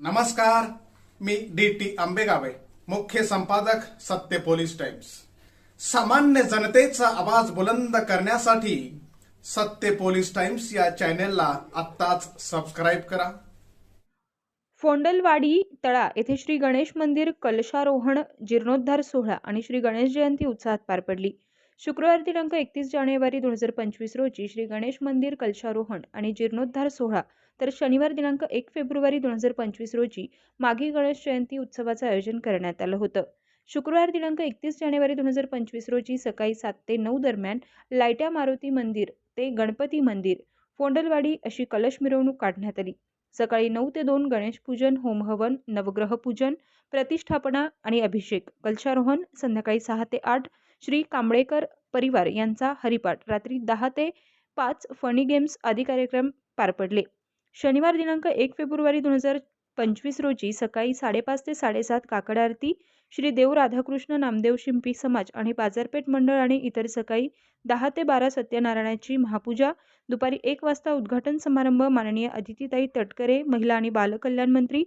नमस्कार मी D T आंबेगावे मुख्य संपादक सत्य पोलीस टाइम्स. सामान्य जनतेचा आवाज बुलंद करण्यासाठी सत्य पोलीस टाइम्स या चॅनेलला आत्ताच सबस्क्राईब करा. फोंडलवाडी तळा येथे श्री गणेश मंदिर कलशारोहण जीर्णोद्धार सोहळा आणि श्री गणेश जयंती उत्साहात पार पडली. शुक्रवार दिनांक एकतीस जानेवारी दोन हजार पंचवीस रोजी श्री गणेश मंदिर कलशारोहण आणि जीर्णोद्धार सोहळा. तर शनिवार दिनांक एक फेब्रुवारी दोन हजार पंचवीस रोजी मागी गणेश जयंती उत्सवाचं आयोजन करण्यात आलं होतं. शुक्रवार दिनांक एकतीस जानेवारी दोन हजार पंचवीस रोजी सकाळी सात ते नऊ दरम्यान लायट्या मारुती मंदिर ते गणपती मंदिर फोंडलवाडी अशी कलश मिरवणूक काढण्यात आली. सकाळी नऊ ते दोन गणेश पूजन होमहवन नवग्रह पूजन प्रतिष्ठापना आणि अभिषेक कलशारोहण संध्याकाळी सहा ते आठ श्री कांबळेकर परिवार यांचा हरिपाठ. रात्री दहा ते पाच फनी गेम्स आदी कार्यक्रम पार पडले. शनिवार दिनांक एक फेब्रुवारी दोन हजार पंचवीस रोजी सकाळी साडेपाच ते साडेसात काकड आरती श्री देव राधाकृष्ण नामदेव शिंपी समाज आणि बाजारपेठ मंडळ आणि इतर सकाळी दहा ते बारा सत्यनारायणाची महापूजा दुपारी एक वाजता उद्घाटन समारंभ माननीय अदितीताई तटकरे महिला आणि बालकल्याण मंत्री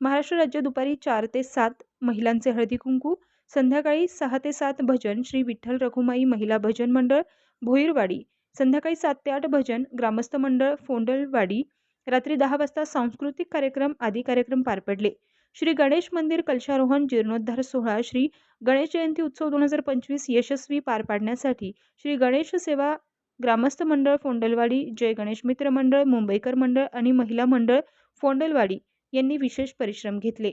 महाराष्ट्र राज्य दुपारी चार ते सात महिलांचे हळदी कुंकू संध्याकाळी सहा ते सात भजन श्री विठ्ठल रघुमाई महिला भजन मंडळ भोईरवाडी. संध्याकाळी सात ते आठ भजन ग्रामस्थ मंडळ फोंडलवाडी. रात्री दहा वाजता सांस्कृतिक कार्यक्रम आदी कार्यक्रम पार पडले. श्री गणेश मंदिर कलशारोहण जीर्णोद्धार सोहळा श्री गणेश जयंती उत्सव दोन हजार पंचवीस यशस्वी पार पाडण्यासाठी श्री गणेश सेवा ग्रामस्थ मंडळ फोंडलवाडी जय गणेश मित्र मंडळ मुंबईकर मंडळ आणि महिला मंडळ फोंडलवाडी यांनी विशेष परिश्रम घेतले.